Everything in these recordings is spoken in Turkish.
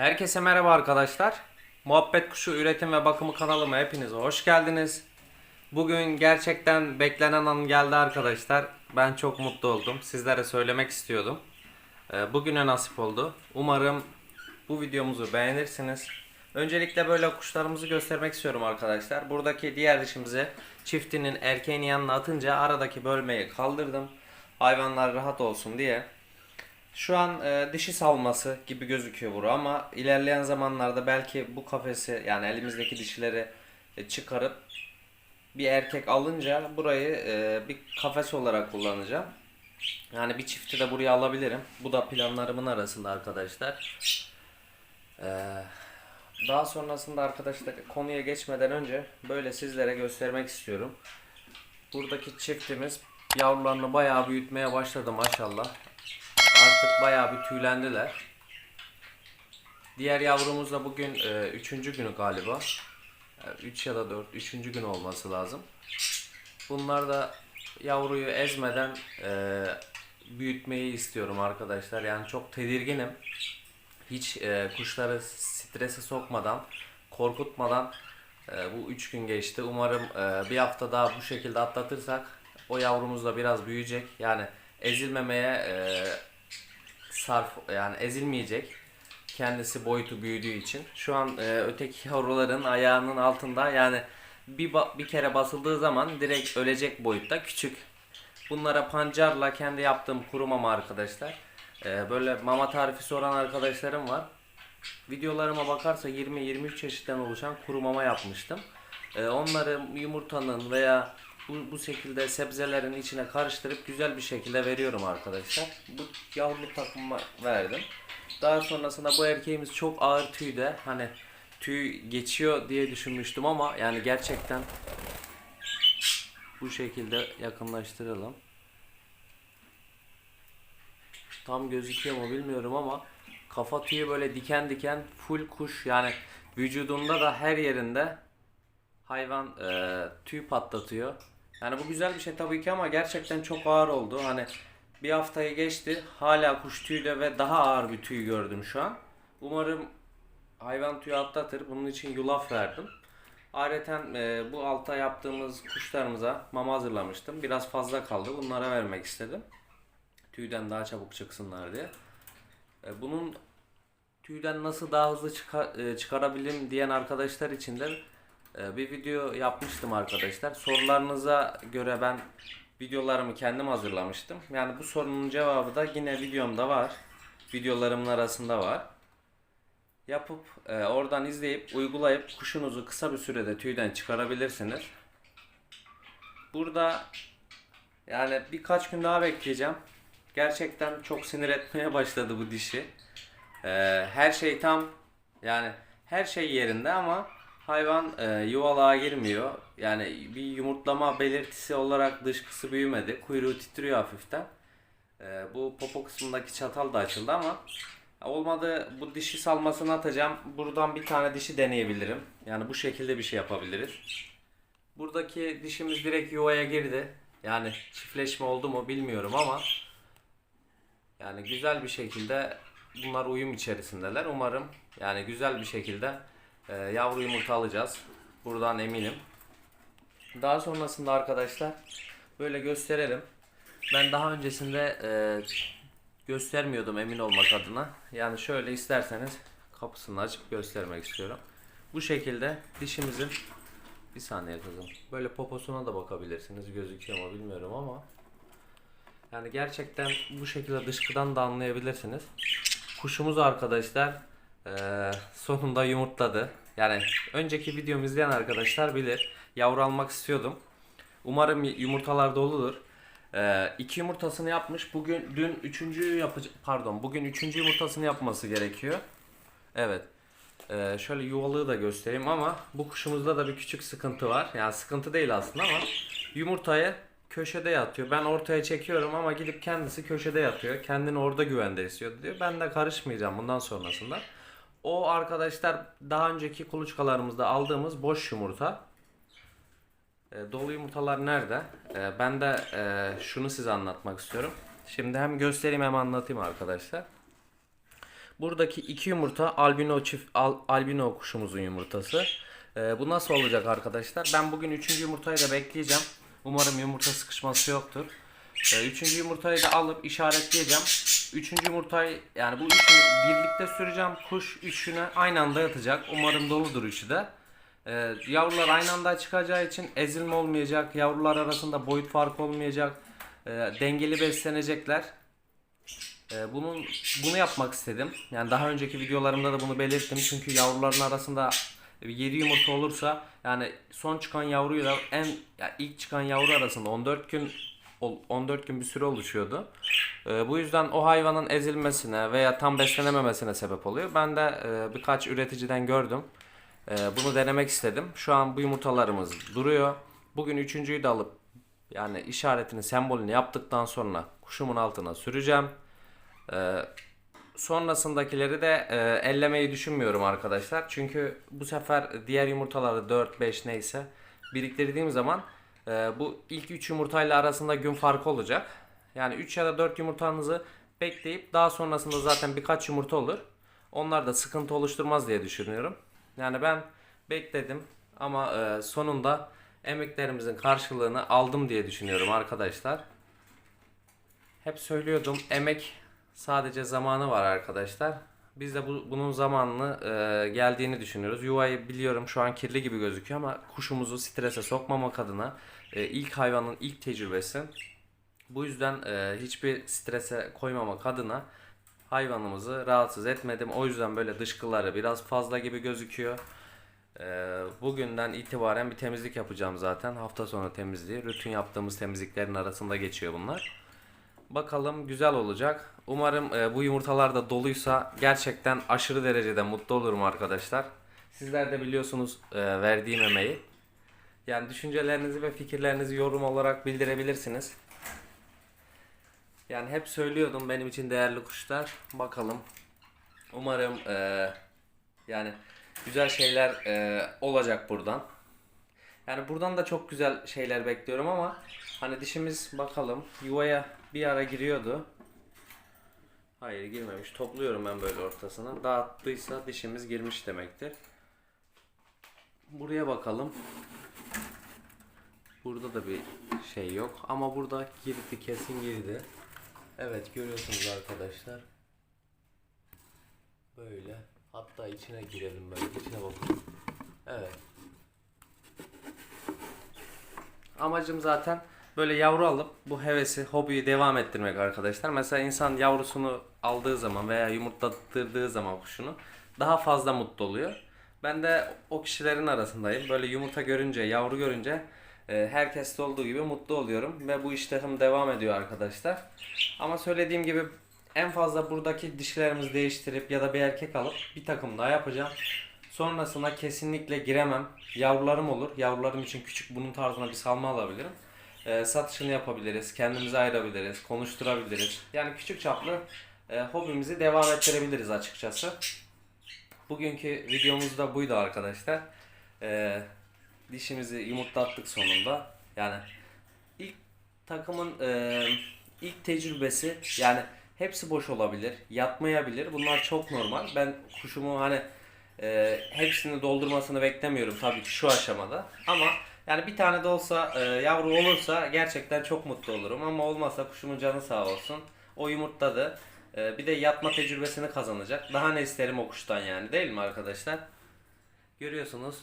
Herkese merhaba arkadaşlar. Muhabbet Kuşu Üretim ve Bakımı kanalıma hepiniz hoş geldiniz. Bugün gerçekten beklenen an geldi arkadaşlar. Ben çok mutlu oldum. Sizlere söylemek istiyordum. Ee, Bugüne nasip oldu. Umarım bu videomuzu beğenirsiniz. Öncelikle böyle kuşlarımızı göstermek istiyorum arkadaşlar. Buradaki diğer dişimizi çiftinin erkeğinin yanına atınca aradaki bölmeyi kaldırdım. Hayvanlar rahat olsun diye. Şu an e, dişi salması gibi gözüküyor bura ama ilerleyen zamanlarda belki bu kafesi yani elimizdeki dişileri e, çıkarıp bir erkek alınca burayı e, bir kafes olarak kullanacağım. Yani bir çifti de buraya alabilirim. Bu da planlarımın arasında arkadaşlar. Ee, daha sonrasında arkadaşlar konuya geçmeden önce böyle sizlere göstermek istiyorum. Buradaki çiftimiz yavrularını bayağı büyütmeye başladı maşallah. Artık bayağı bir tüylendiler. Diğer yavrumuz da bugün e, üçüncü günü galiba. 3 ya da 4, üçüncü gün olması lazım. Bunlar da yavruyu ezmeden e, büyütmeyi istiyorum arkadaşlar. Yani çok tedirginim. Hiç e, kuşları strese sokmadan, korkutmadan e, bu 3 gün geçti. Umarım e, bir hafta daha bu şekilde atlatırsak o yavrumuz da biraz büyüyecek. Yani ezilmemeye e, sarf yani ezilmeyecek. Kendisi boyutu büyüdüğü için. Şu an e, öteki yavruların ayağının altında yani bir bir kere basıldığı zaman direkt ölecek boyutta küçük. Bunlara pancarla kendi yaptığım kuru mama arkadaşlar. E, böyle mama tarifi soran arkadaşlarım var. Videolarıma bakarsa 20-23 çeşitten oluşan kuru mama yapmıştım. E, onları yumurtanın veya bu, bu şekilde sebzelerin içine karıştırıp güzel bir şekilde veriyorum arkadaşlar. Bu yavru takıma verdim. Daha sonrasında bu erkeğimiz çok ağır tüyde. Hani tüy geçiyor diye düşünmüştüm ama yani gerçekten bu şekilde yakınlaştıralım. Tam gözüküyor mu bilmiyorum ama kafa tüyü böyle diken diken full kuş yani vücudunda da her yerinde hayvan e, tüy patlatıyor. Yani bu güzel bir şey tabii ki ama gerçekten çok ağır oldu. Hani bir haftayı geçti hala kuş tüyüyle ve daha ağır bir tüy gördüm şu an. Umarım hayvan tüyü atlatır. Bunun için yulaf verdim. Ayrıca e, bu alta yaptığımız kuşlarımıza mama hazırlamıştım. Biraz fazla kaldı. Bunlara vermek istedim. Tüyden daha çabuk çıksınlar diye. E, bunun tüyden nasıl daha hızlı çıkar, e, çıkarabilirim diyen arkadaşlar için de bir video yapmıştım arkadaşlar. Sorularınıza göre ben videolarımı kendim hazırlamıştım. Yani bu sorunun cevabı da yine videomda var. Videolarımın arasında var. Yapıp e, oradan izleyip uygulayıp kuşunuzu kısa bir sürede tüyden çıkarabilirsiniz. Burada yani birkaç gün daha bekleyeceğim. Gerçekten çok sinir etmeye başladı bu dişi. Ee, her şey tam yani her şey yerinde ama hayvan e, yuvalığa girmiyor. Yani bir yumurtlama belirtisi olarak dışkısı büyümedi. Kuyruğu titriyor hafiften. Ee, bu popo kısmındaki çatal da açıldı ama olmadı bu dişi salmasını atacağım. Buradan bir tane dişi deneyebilirim. Yani bu şekilde bir şey yapabiliriz. Buradaki dişimiz direkt yuvaya girdi. Yani çiftleşme oldu mu bilmiyorum ama yani güzel bir şekilde bunlar uyum içerisindeler. Umarım yani güzel bir şekilde e, yavru yumurta alacağız. Buradan eminim. Daha sonrasında arkadaşlar böyle gösterelim. Ben daha öncesinde e, göstermiyordum emin olmak adına. Yani şöyle isterseniz kapısını açıp göstermek istiyorum. Bu şekilde dişimizin bir saniye kızım. Böyle poposuna da bakabilirsiniz. Gözüküyor mu bilmiyorum ama yani gerçekten bu şekilde dışkıdan da anlayabilirsiniz. Kuşumuz arkadaşlar eee, sonunda yumurtladı. Yani önceki videomu izleyen arkadaşlar bilir. Yavru almak istiyordum. Umarım yumurtalar doludur. Eee iki yumurtasını yapmış. Bugün dün üçüncü yapacak pardon bugün üçüncü yumurtasını yapması gerekiyor. Evet. Eee, şöyle yuvalığı da göstereyim ama bu kuşumuzda da bir küçük sıkıntı var. Yani sıkıntı değil aslında ama yumurtayı köşede yatıyor. Ben ortaya çekiyorum ama gidip kendisi köşede yatıyor. Kendini orada güvende hissediyor diyor. Ben de karışmayacağım bundan sonrasında. O arkadaşlar daha önceki kuluçkalarımızda aldığımız boş yumurta. E, dolu yumurtalar nerede? E, ben de e, şunu size anlatmak istiyorum. Şimdi hem göstereyim hem anlatayım arkadaşlar. Buradaki iki yumurta albino çift al- albino kuşumuzun yumurtası. Ee, bu nasıl olacak arkadaşlar? Ben bugün üçüncü yumurtayı da bekleyeceğim. Umarım yumurta sıkışması yoktur. Ee, üçüncü yumurtayı da alıp işaretleyeceğim. Üçüncü yumurtayı yani bu üçünü birlikte süreceğim. Kuş üçüne aynı anda yatacak. Umarım doludur üçü de. Ee, yavrular aynı anda çıkacağı için ezilme olmayacak. Yavrular arasında boyut farkı olmayacak. Ee, dengeli beslenecekler. Ee, bunun bunu yapmak istedim. Yani daha önceki videolarımda da bunu belirttim. Çünkü yavruların arasında 7 yumurta olursa yani son çıkan yavruyla en ya ilk çıkan yavru arasında 14 gün 14 gün bir süre oluşuyordu. Ee, bu yüzden o hayvanın ezilmesine veya tam beslenememesine sebep oluyor. Ben de e, birkaç üreticiden gördüm. Ee, bunu denemek istedim. Şu an bu yumurtalarımız duruyor. Bugün üçüncüyü de alıp yani işaretini, sembolünü yaptıktan sonra kuşumun altına süreceğim. Ee, sonrasındakileri de e, ellemeyi düşünmüyorum arkadaşlar. Çünkü bu sefer diğer yumurtaları 4, 5 neyse biriktirdiğim zaman e, bu ilk 3 yumurtayla arasında gün farkı olacak. Yani 3 ya da 4 yumurtanızı bekleyip daha sonrasında zaten birkaç yumurta olur. Onlar da sıkıntı oluşturmaz diye düşünüyorum. Yani ben bekledim ama e, sonunda emeklerimizin karşılığını aldım diye düşünüyorum arkadaşlar. Hep söylüyordum emek sadece zamanı var arkadaşlar. Biz de bu, bunun zamanını e, geldiğini düşünüyoruz. Yuvayı biliyorum şu an kirli gibi gözüküyor ama kuşumuzu strese sokmamak adına e, ilk hayvanın ilk tecrübesi. Bu yüzden e, hiçbir strese koymamak adına hayvanımızı rahatsız etmedim. O yüzden böyle dışkıları biraz fazla gibi gözüküyor. Ee, bugünden itibaren bir temizlik yapacağım zaten. Hafta sonu temizliği. Rutin yaptığımız temizliklerin arasında geçiyor bunlar. Bakalım güzel olacak. Umarım e, bu yumurtalar da doluysa gerçekten aşırı derecede mutlu olurum arkadaşlar. Sizler de biliyorsunuz e, verdiğim emeği. Yani düşüncelerinizi ve fikirlerinizi yorum olarak bildirebilirsiniz. Yani hep söylüyordum benim için değerli kuşlar. Bakalım. Umarım e, yani güzel şeyler e, olacak buradan. Yani buradan da çok güzel şeyler bekliyorum ama hani dişimiz bakalım yuvaya bir ara giriyordu. Hayır girmemiş. Topluyorum ben böyle ortasına. Dağıttıysa dişimiz girmiş demektir. Buraya bakalım. Burada da bir şey yok ama burada girdi kesin girdi. Evet görüyorsunuz arkadaşlar. Böyle. Hatta içine girelim böyle. içine bakın. Evet. Amacım zaten böyle yavru alıp bu hevesi, hobiyi devam ettirmek arkadaşlar. Mesela insan yavrusunu aldığı zaman veya yumurtlattırdığı zaman kuşunu daha fazla mutlu oluyor. Ben de o kişilerin arasındayım. Böyle yumurta görünce, yavru görünce e, herkeste olduğu gibi mutlu oluyorum ve bu işlerim devam ediyor arkadaşlar. Ama söylediğim gibi en fazla buradaki dişilerimizi değiştirip ya da bir erkek alıp bir takım daha yapacağım. Sonrasında kesinlikle giremem. Yavrularım olur. Yavrularım için küçük bunun tarzına bir salma alabilirim. Ee, satışını yapabiliriz. Kendimizi ayırabiliriz. Konuşturabiliriz. Yani küçük çaplı e, hobimizi devam ettirebiliriz açıkçası. Bugünkü videomuz da buydu arkadaşlar. Ee, dişimizi yumurtlattık sonunda. Yani ilk takımın e, ilk tecrübesi yani hepsi boş olabilir, yatmayabilir. Bunlar çok normal. Ben kuşumu hani e, hepsini doldurmasını beklemiyorum tabii ki şu aşamada. Ama yani bir tane de olsa e, yavru olursa gerçekten çok mutlu olurum. Ama olmazsa kuşumun canı sağ olsun. O yumurtladı. E, bir de yatma tecrübesini kazanacak. Daha ne isterim o kuştan yani değil mi arkadaşlar? Görüyorsunuz.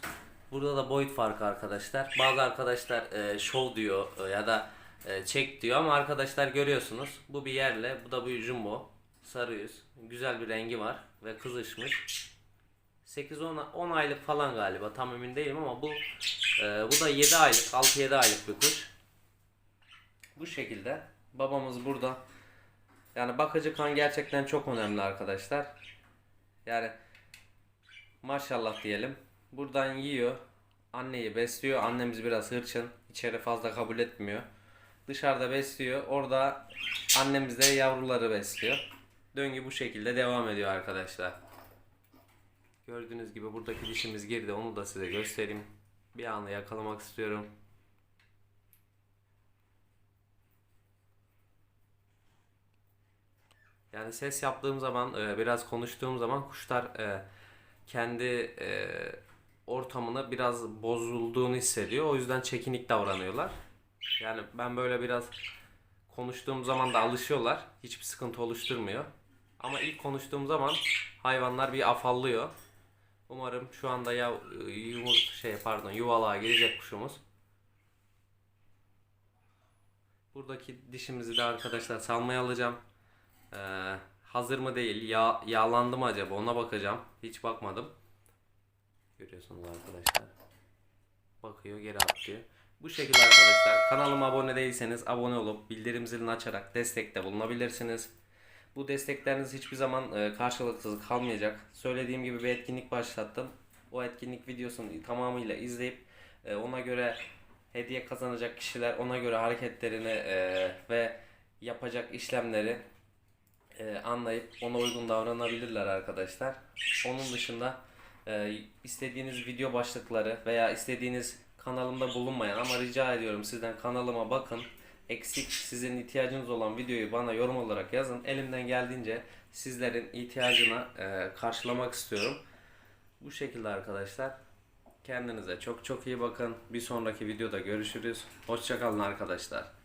Burada da boyut farkı arkadaşlar. Bazı arkadaşlar e, show diyor e, ya da e, çek diyor ama arkadaşlar görüyorsunuz. Bu bir yerle, bu da bir jumbo. Sarı yüz. Güzel bir rengi var ve kızışmış. 8-10 10 aylık falan galiba tam emin değilim ama bu e, bu da 7 aylık 6-7 aylık bir kuş. Bu şekilde babamız burada. Yani bakıcı kan gerçekten çok önemli arkadaşlar. Yani maşallah diyelim. Buradan yiyor. Anneyi besliyor. Annemiz biraz hırçın. içeri fazla kabul etmiyor. Dışarıda besliyor. Orada annemiz de yavruları besliyor. Döngü bu şekilde devam ediyor arkadaşlar. Gördüğünüz gibi buradaki dişimiz girdi. Onu da size göstereyim. Bir anı yakalamak istiyorum. Yani ses yaptığım zaman, e, biraz konuştuğum zaman kuşlar e, kendi e, ortamına biraz bozulduğunu hissediyor. O yüzden çekinik davranıyorlar. Yani ben böyle biraz konuştuğum zaman da alışıyorlar. Hiçbir sıkıntı oluşturmuyor. Ama ilk konuştuğum zaman hayvanlar bir afallıyor. Umarım şu anda ya yumurt şey pardon yuvalığa girecek kuşumuz. Buradaki dişimizi de arkadaşlar salmaya alacağım. Ee, hazır mı değil, yağ, yağlandı mı acaba ona bakacağım. Hiç bakmadım. Görüyorsunuz arkadaşlar. Bakıyor, geri atlıyor. Bu şekilde arkadaşlar kanalıma abone değilseniz abone olup bildirim zilini açarak destekte bulunabilirsiniz. Bu destekleriniz hiçbir zaman e, karşılıksız kalmayacak. Söylediğim gibi bir etkinlik başlattım. O etkinlik videosunu tamamıyla izleyip e, ona göre hediye kazanacak kişiler ona göre hareketlerini e, ve yapacak işlemleri anlayıp ona uygun davranabilirler arkadaşlar. Onun dışında istediğiniz video başlıkları veya istediğiniz kanalımda bulunmayan ama rica ediyorum sizden kanalıma bakın. Eksik sizin ihtiyacınız olan videoyu bana yorum olarak yazın. Elimden geldiğince sizlerin ihtiyacına e, karşılamak istiyorum. Bu şekilde arkadaşlar. Kendinize çok çok iyi bakın. Bir sonraki videoda görüşürüz. Hoşçakalın arkadaşlar.